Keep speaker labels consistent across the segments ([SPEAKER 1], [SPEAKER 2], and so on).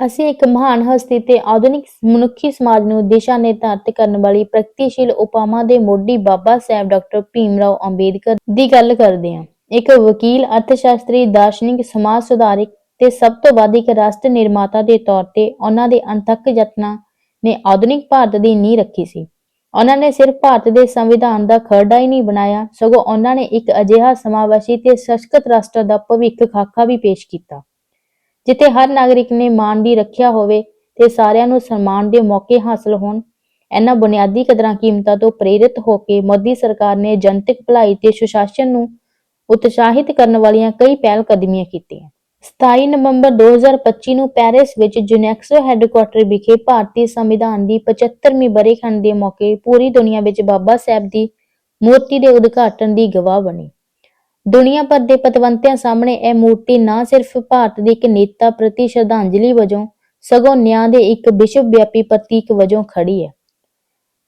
[SPEAKER 1] ਅਸੀਂ ਇੱਕ ਮਹਾਨ ਹਸਤੀ ਤੇ ਆਧੁਨਿਕ ਮਨੁੱਖੀ ਸਮਾਜ ਨੂੰ ਦਿਸ਼ਾ ਨਿਰਧਾਰਤ ਕਰਨ ਵਾਲੀ ਪ੍ਰਗਤੀਸ਼ੀਲ ਉਪਾਮਾ ਦੇ ਮੋਢੀ ਬਾਬਾ ਸਾਹਿਬ ਡਾਕਟਰ ਭੀਮ ਰਾਓ ਅੰਬੇਦਕਰ ਦੀ ਗੱਲ ਕਰਦੇ ਹਾਂ। ਇੱਕ ਵਕੀਲ, ਅਰਥਸ਼ਾਸਤਰੀ, ਦਾਰਸ਼ਨਿਕ, ਸਮਾਜ ਸੁਧਾਰਕ ਤੇ ਸਭ ਤੋਂ ਵੱਧ ਇੱਕ ਰਾਸ਼ਟਰ ਨਿਰਮਾਤਾ ਦੇ ਤੌਰ ਤੇ ਉਹਨਾਂ ਦੇ ਅਣਥੱਕ ਯਤਨਾਂ ਨੇ ਆਧੁਨਿਕ ਭਾਰਤ ਦੀ ਨੀਂਹ ਰੱਖੀ ਸੀ। ਉਹਨਾਂ ਨੇ ਸਿਰਫ ਭਾਰਤ ਦੇ ਸੰਵਿਧਾਨ ਦਾ ਖਰੜਾ ਹੀ ਨਹੀਂ ਬਣਾਇਆ, ਸਗੋਂ ਉਹਨਾਂ ਨੇ ਇੱਕ ਅਜਿਹਾ ਸਮਾਵੇਸ਼ੀ ਤੇ ਸਸ਼ਕਤ ਰਾਸ਼ਟਰ ਦਾ ਭਵਿੱਖ ਖਾਕਾ ਵੀ ਪੇਸ਼ ਕੀਤਾ। ਜਿੱਥੇ ਹਰ ਨਾਗਰਿਕ ਨੇ ਮਾਣ ਦੀ ਰੱਖਿਆ ਹੋਵੇ ਤੇ ਸਾਰਿਆਂ ਨੂੰ ਸਨਮਾਨ ਦੇ ਮੌਕੇ ਹਾਸਲ ਹੋਣ, ਇਹਨਾਂ ਬੁਨਿਆਦੀ ਕਦਰਾਂ ਕੀਮਤਾਂ ਤੋਂ ਪ੍ਰੇਰਿਤ ਹੋ ਕੇ ਮੋਦੀ ਸਰਕਾਰ ਨੇ ਜਨਤਕ ਭਲਾਈ ਤੇ ਸੁਸ਼ਾਸਨ ਨੂੰ ਉਤਸ਼ਾਹਿਤ ਕਰਨ ਵਾਲੀਆਂ ਕਈ ਪਹਿਲ ਕਦਮੀਆਂ ਕੀਤੀਆਂ। 27 ਨਵੰਬਰ 2025 ਨੂੰ ਪੈਰਿਸ ਵਿੱਚ ਯੂਨੈਕਸੋ ਹੈੱਡਕੁਆਰਟਰ ਵਿਖੇ ਭਾਰਤੀ ਸੰਵਿਧਾਨ ਦੀ 75ਵੀਂ ਬਰੇਖੰਡ ਦੇ ਮੌਕੇ ਪੂਰੀ ਦੁਨੀਆ ਵਿੱਚ ਬਾਬਾ ਸਾਹਿਬ ਦੀ ਮੂਰਤੀ ਦੇ ਉਦਘਾਟਨ ਦੀ ਗਵਾਹ ਬਣੀ। ਦੁਨੀਆ ਭਰ ਦੇ ਪਤਵੰਤਿਆਂ ਸਾਹਮਣੇ ਇਹ ਮੂਰਤੀ ਨਾ ਸਿਰਫ ਭਾਰਤ ਦੇ ਇੱਕ ਨੇਤਾ ਪ੍ਰਤੀ ਸ਼ਰਧਾਂਜਲੀ ਵਜੋਂ, ਸਗੋਂ ਨਿਆਂ ਦੇ ਇੱਕ ਵਿਸ਼ਵ ਵਿਆਪੀ ਪ੍ਰਤੀਕ ਵਜੋਂ ਖੜੀ ਹੈ।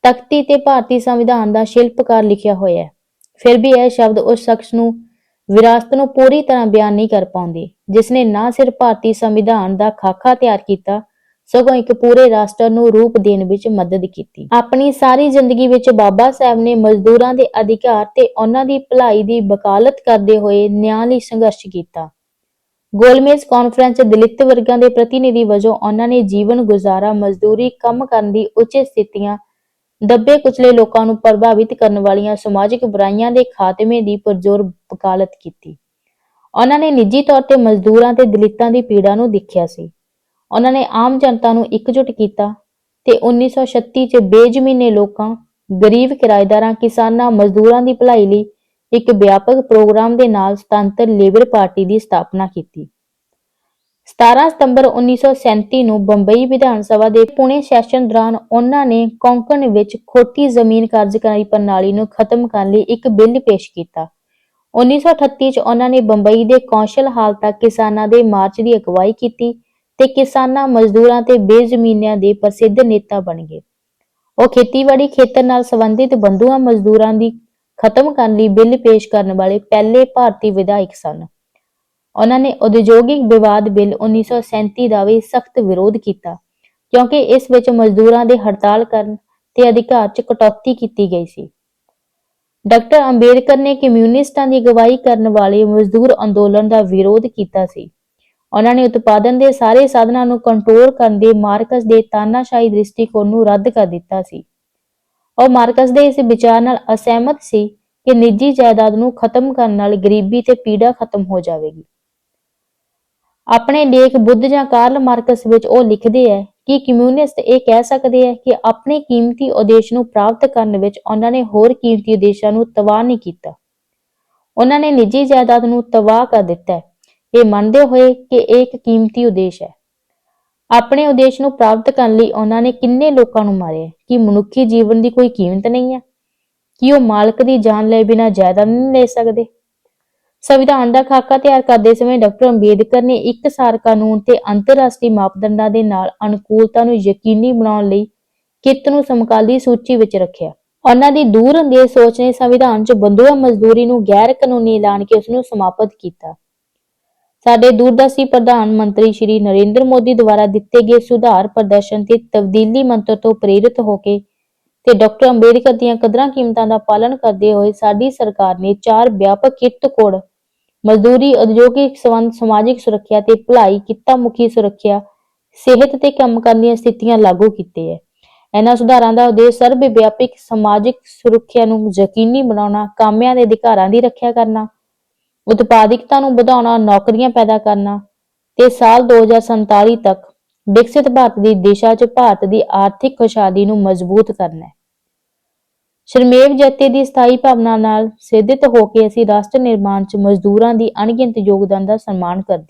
[SPEAKER 1] ਤਖਤੀ ਤੇ ਭਾਰਤੀ ਸੰਵਿਧਾਨ ਦਾ ਸ਼ਿਲਪਕਾਰ ਲਿਖਿਆ ਹੋਇਆ ਹੈ। ਫਿਰ ਵੀ ਇਹ ਸ਼ਬਦ ਉਸ ਸ਼ਖਸ ਨੂੰ ਵਿਰਾਸਤ ਨੂੰ ਪੂਰੀ ਤਰ੍ਹਾਂ ਬਿਆਨ ਨਹੀਂ ਕਰ ਪਾਉਂਦੇ, ਜਿਸ ਨੇ ਨਾ ਸਿਰਫ ਭਾਰਤੀ ਸੰਵਿਧਾਨ ਦਾ ਖਾਕਾ ਤਿਆਰ ਕੀਤਾ ਸਗੋਂ ਇੱਕ ਪੂਰੇ ਰਾਸ਼ਟਰ ਨੂੰ ਰੂਪ ਦੇਣ ਵਿੱਚ ਮਦਦ ਕੀਤੀ। ਆਪਣੀ ਸਾਰੀ ਜ਼ਿੰਦਗੀ ਵਿੱਚ ਬਾਬਾ ਸਾਹਿਬ ਨੇ ਮਜ਼ਦੂਰਾਂ ਦੇ ਅਧਿਕਾਰ ਤੇ ਉਹਨਾਂ ਦੀ ਭਲਾਈ ਦੀ ਵਕਾਲਤ ਕਰਦੇ ਹੋਏ ਨਿਆਂ ਲਈ ਸੰਘਰਸ਼ ਕੀਤਾ। ਗੋਲਮੇਜ਼ ਕਾਨਫਰੰਸ ਦਲਿਤ ਵਰਗਾਂ ਦੇ ਪ੍ਰਤੀਨਿਧੀ ਵਜੋਂ ਉਹਨਾਂ ਨੇ ਜੀਵਨ ਗੁਜ਼ਾਰਾ, ਮਜ਼ਦੂਰੀ, ਕੰਮ ਕਰਨ ਦੀ ਉੱਚ ਸਥਿਤੀਆਂ, ਦੱਬੇ ਕੁਚਲੇ ਲੋਕਾਂ ਨੂੰ ਪ੍ਰਭਾਵਿਤ ਕਰਨ ਵਾਲੀਆਂ ਸਮਾਜਿਕ ਬੁਰਾਈਆਂ ਦੇ ਖਾਤਮੇ ਦੀ ਪਰਜ਼ੋਰ ਵਕਾਲਤ ਕੀਤੀ। ਉਹਨਾਂ ਨੇ ਨਿੱਜੀ ਤੌਰ ਤੇ ਮਜ਼ਦੂਰਾਂ ਤੇ ਦਲਿਤਾਂ ਦੀ ਪੀੜਾ ਨੂੰ ਦੇਖਿਆ ਸੀ। ਉਹਨਾਂ ਨੇ ਆਮ ਜਨਤਾ ਨੂੰ ਇਕਜੁੱਟ ਕੀਤਾ ਤੇ 1936 ਚ ਬੇਜ਼ਮੀਨੇ ਲੋਕਾਂ, ਗਰੀਬ ਕਿਰਾਏਦਾਰਾਂ, ਕਿਸਾਨਾਂ, ਮਜ਼ਦੂਰਾਂ ਦੀ ਭਲਾਈ ਲਈ ਇੱਕ ਵਿਆਪਕ ਪ੍ਰੋਗਰਾਮ ਦੇ ਨਾਲ ਸੁਤੰਤਰ ਲੇਬਰ ਪਾਰਟੀ ਦੀ ਸਥਾਪਨਾ ਕੀਤੀ। 17 ਸਤੰਬਰ 1937 ਨੂੰ ਬੰਬਈ ਵਿਧਾਨ ਸਭਾ ਦੇ ਪੁਣੇ ਸੈਸ਼ਨ ਦੌਰਾਨ ਉਹਨਾਂ ਨੇ ਕੌਂਕਣ ਵਿੱਚ ਖੋਟੀ ਜ਼ਮੀਨ ਕਾਰਜਕਾਰੀ ਪ੍ਰਣਾਲੀ ਨੂੰ ਖਤਮ ਕਰਨ ਲਈ ਇੱਕ ਬਿੱਲ ਪੇਸ਼ ਕੀਤਾ। 1938 ਚ ਉਹਨਾਂ ਨੇ ਬੰਬਈ ਦੇ ਕੌਂਸਲ ਹਾਲ ਤੱਕ ਕਿਸਾਨਾਂ ਦੇ ਮਾਰਚ ਦੀ ਅਗਵਾਈ ਕੀਤੀ ਤੇ ਕਿਸਾਨਾਂ ਮਜ਼ਦੂਰਾਂ ਤੇ ਬੇਜ਼ਮੀਨਿਆਂ ਦੇ ਪ੍ਰਸਿੱਧ ਨੇਤਾ ਬਣ ਗਏ। ਉਹ ਖੇਤੀਬਾੜੀ ਖੇਤਰ ਨਾਲ ਸੰਬੰਧਿਤ ਬੰਧੂਆਂ ਮਜ਼ਦੂਰਾਂ ਦੀ ਖਤਮ ਕਰਨ ਲਈ ਬਿੱਲ ਪੇਸ਼ ਕਰਨ ਵਾਲੇ ਪਹਿਲੇ ਭਾਰਤੀ ਵਿਧਾਇਕ ਸਨ। ਉਹਨਾਂ ਨੇ ਉਦਯੋਗਿਕ ਵਿਵਾਦ ਬਿੱਲ 1937 ਦਾ ਵੀ ਸਖਤ ਵਿਰੋਧ ਕੀਤਾ, ਕਿਉਂਕਿ ਇਸ ਵਿੱਚ ਮਜ਼ਦੂਰਾਂ ਦੇ ਹੜਤਾਲ ਕਰਨ ਤੇ ਅਧਿਕਾਰ 'ਚ ਕਟੌਤੀ ਕੀਤੀ ਗਈ ਸੀ। ਡਾਕਟਰ ਅੰਬੇਦਕਰ ਨੇ ਕਮਿਊਨਿਸਟਾਂ ਦੀ ਅਗਵਾਈ ਕਰਨ ਵਾਲੇ ਮਜ਼ਦੂਰ ਅੰਦੋਲਨ ਦਾ ਵਿਰੋਧ ਕੀਤਾ ਸੀ। ਉਹਨਾਂ ਨੇ ਉਤਪਾਦਨ ਦੇ ਸਾਰੇ ਸਾਧਨਾਂ ਨੂੰ ਕੰਟਰੋਲ ਕਰਨ ਦੇ ਮਾਰਕਸ ਦੇ ਤਾਨਾਸ਼ਾਹੀ ਦ੍ਰਿਸ਼ਟੀਕੋਣ ਨੂੰ ਰੱਦ ਕਰ ਦਿੱਤਾ ਸੀ। ਉਹ ਮਾਰਕਸ ਦੇ ਇਸ ਵਿਚਾਰ ਨਾਲ ਅਸਹਿਮਤ ਸੀ ਕਿ ਨਿੱਜੀ ਜਾਇਦਾਦ ਨੂੰ ਖਤਮ ਕਰਨ ਨਾਲ ਗਰੀਬੀ ਤੇ ਪੀੜਾ ਖਤਮ ਹੋ ਜਾਵੇਗੀ। ਆਪਣੇ ਲੇਖ ਬੁੱਧ ਜਾਂ ਕਾਰਲ ਮਾਰਕਸ ਵਿੱਚ ਉਹ ਲਿਖਦੇ ਹੈ ਕਿ ਕਮਿਊਨਿਸਟ ਇਹ ਕਹਿ ਸਕਦੇ ਹੈ ਕਿ ਆਪਣੇ ਕੀਮਤੀ ਉਦੇਸ਼ ਨੂੰ ਪ੍ਰਾਪਤ ਕਰਨ ਵਿੱਚ ਉਹਨਾਂ ਨੇ ਹੋਰ ਕੀਮਤੀ ਉਦੇਸ਼ਾਂ ਨੂੰ ਤਬਾਹ ਨਹੀਂ ਕੀਤਾ। ਉਹਨਾਂ ਨੇ ਨਿੱਜੀ ਜਾਇਦਾਦ ਨੂੰ ਤਬਾਹ ਕਰ ਦਿੱਤਾ ਇਹ ਮੰਨਦੇ ਹੋਏ ਕਿ ਇਹ ਇੱਕ ਕੀਮਤੀ ਉਦੇਸ਼ ਹੈ। ਆਪਣੇ ਉਦੇਸ਼ ਨੂੰ ਪ੍ਰਾਪਤ ਕਰਨ ਲਈ ਉਹਨਾਂ ਨੇ ਕਿੰਨੇ ਲੋਕਾਂ ਨੂੰ ਮਾਰਿਆ ਕਿ ਮਨੁੱਖੀ ਜੀਵਨ ਦੀ ਕੋਈ ਕੀਮਤ ਨਹੀਂ ਹੈ, ਕਿ ਉਹ ਮਾਲਕ ਦੀ ਜਾਨ ਲਏ ਬਿਨਾ ਜਾਇਦਾਦ ਨਹੀਂ ਲੈ ਸਕਦੇ। ਸੰਵਿਧਾਨ ਦਾ ਖਾਕਾ ਤਿਆਰ ਕਰਦੇ ਸਮੇਂ ਡਾਕਟਰ ਅੰਬੇਦਕਰ ਨੇ ਇੱਕਸਾਰ ਕਾਨੂੰਨ ਤੇ ਅੰਤਰਰਾਸ਼ਟਰੀ ਮਾਪਦੰਡਾਂ ਦੇ ਨਾਲ ਅਨੁਕੂਲਤਾ ਨੂੰ ਯਕੀਨੀ ਬਣਾਉਣ ਲਈ ਕਿੱਤ ਨੂੰ ਸਮਕਾਲੀ ਸੂਚੀ ਵਿੱਚ ਰੱਖਿਆ। ਉਹਨਾਂ ਦੀ ਦੂਰ ਅੰਦੇਸ਼ ਸੋਚ ਨੇ ਸੰਵਿਧਾਨ 'ਚ ਬੰਧੂਆ ਮਜ਼ਦੂਰੀ ਨੂੰ ਗੈਰ ਕਾਨੂੰਨੀ ਐਲਾਨ ਕੇ ਉਸ ਨੂੰ ਸਮਾਪਤ ਕੀਤਾ। ਸਾਡੇ ਦੂਰਦਰਸ਼ੀ ਪ੍ਰਧਾਨ ਮੰਤਰੀ ਸ਼੍ਰੀ ਨਰਿੰਦਰ ਮੋਦੀ ਦੁਆਰਾ ਦਿੱਤੇ ਗਏ ਸੁਧਾਰ ਪ੍ਰਦਰਸ਼ਨ ਤੇ ਤਬਦੀਲੀ ਮੰਤਰ ਤੋਂ ਪ੍ਰੇਰਿਤ ਹੋ ਕੇ ਤੇ ਡਾਕਟਰ ਅੰਬੇਦਕਰ ਦੀਆਂ ਕਦਰਾਂ ਕੀਮਤਾਂ ਦਾ ਪਾਲਣ ਕਰਦੇ ਹੋਏ ਸਾਡੀ ਸਰਕਾਰ ਨੇ ਚਾਰ ਵਿਆਪਕ ਕਿਰਤ ਕੋਡ ਮਜ਼ਦੂਰੀ ਉਦਯੋਗਿਕ ਸੰਬੰਧ, ਸਮਾਜਿਕ ਸੁਰੱਖਿਆ ਤੇ ਭਲਾਈ, ਕਿੱਤਾ ਮੁਖੀ ਸੁਰੱਖਿਆ, ਸਿਹਤ ਤੇ ਕੰਮ ਕਰਨ ਦੀਆਂ ਸਥਿਤੀਆਂ ਲਾਗੂ ਕੀਤੇ ਹੈ। ਇਹਨਾਂ ਸੁਧਾਰਾਂ ਦਾ ਉਦੇਸ਼ ਸਰਬ ਵਿਆਪਕ ਸਮਾਜਿਕ ਸੁਰੱਖਿਆ ਨੂੰ ਯਕੀਨੀ ਬਣਾਉਣਾ, ਕਾਮਿਆਂ ਦੇ ਅਧਿਕਾਰਾਂ ਦੀ ਰੱਖਿਆ ਕਰਨਾ ਉਤਪਾਦਕਤਾ ਨੂੰ ਵਧਾਉਣਾ, ਨੌਕਰੀਆਂ ਪੈਦਾ ਕਰਨਾ ਤੇ ਸਾਲ 2047 ਤੱਕ ਵਿਕਸਿਤ ਭਾਰਤ ਦੀ ਦਿਸ਼ਾ 'ਚ ਭਾਰਤ ਦੀ ਆਰਥਿਕ ਖੁਸ਼ਹਾਲੀ ਨੂੰ ਮਜ਼ਬੂਤ ਕਰਨਾ ਹੈ। ਸ਼ਰਮੇਵ ਜੱਤੇ ਦੀ ਸਥਾਈ ਭਾਵਨਾ ਨਾਲ ਸਿੱਧਿਤ ਹੋ ਕੇ ਅਸੀਂ ਰਾਸ਼ਟਰ ਨਿਰਮਾਣ 'ਚ ਮਜ਼ਦੂਰਾਂ ਦੀ ਅਣਗਿਣਤ ਯੋਗਦਾਨ ਦਾ ਸਨਮਾਨ ਕਰਦੇ